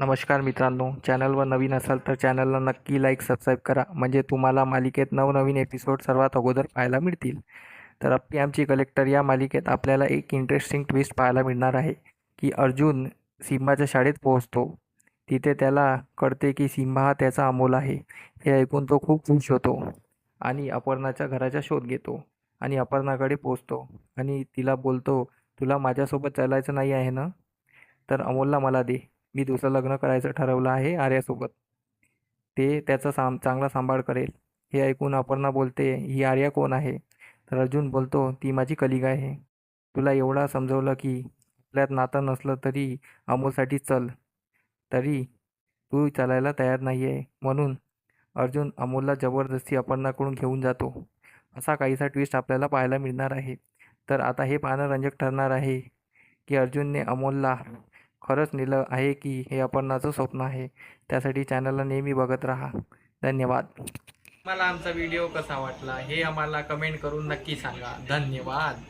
नमस्कार मित्रांनो चॅनलवर नवीन असाल तर चॅनलला नक्की लाईक सबस्क्राईब करा. म्हणजे तुम्हाला मालिकेत नवनवीन एपिसोड सर्वात अगोदर पाहायला मिळतील. तर अप्पी आमची कलेक्टर या मालिकेत आपल्याला एक इंटरेस्टिंग ट्विस्ट पाहायला मिळणार आहे की अर्जुन सिंबाच्या शाळेत पोहोचतो. तिथे त्याला कळते की सिंबा हा त्याचा अमोल आहे. हे ऐकून तो खूप खुश होतो आणि अपर्णाच्या घराचा शोध घेतो आणि अपर्णाकडे पोचतो आणि तिला बोलतो तुला माझ्यासोबत चालायचं नाही आहे ना? तर अमोलला मला दे. मी दुसरं लग्न करायचं ठरवलं आहे आर्यासोबत. ते त्याचा साम चांगला सांभाळ करेल. हे ऐकून अपर्णा बोलते ही आर्या कोण आहे? तर अर्जुन बोलतो ती माझी कलिग आहे. तुला एवढा समजवलं की आपल्यात नातं नसलं तरी अमोलसाठी चल. तरी तू चालायला तयार नाही आहे म्हणून अर्जुन अमोलला जबरदस्ती अपर्णाकडून घेऊन जातो. असा काहीसा ट्विस्ट आपल्याला पाहायला मिळणार आहे. तर आता हे पाहणं रंजक ठरणार आहे की अर्जुनने अमोलला खरंच नेलं आहे की हे अपर्णाचं स्वप्न आहे. त्यासाठी चॅनलला नेहमी बघत राहा. धन्यवाद. मला आमचा व्हिडिओ कसा वाटला हे आम्हाला कमेंट करून नक्की सांगा. धन्यवाद.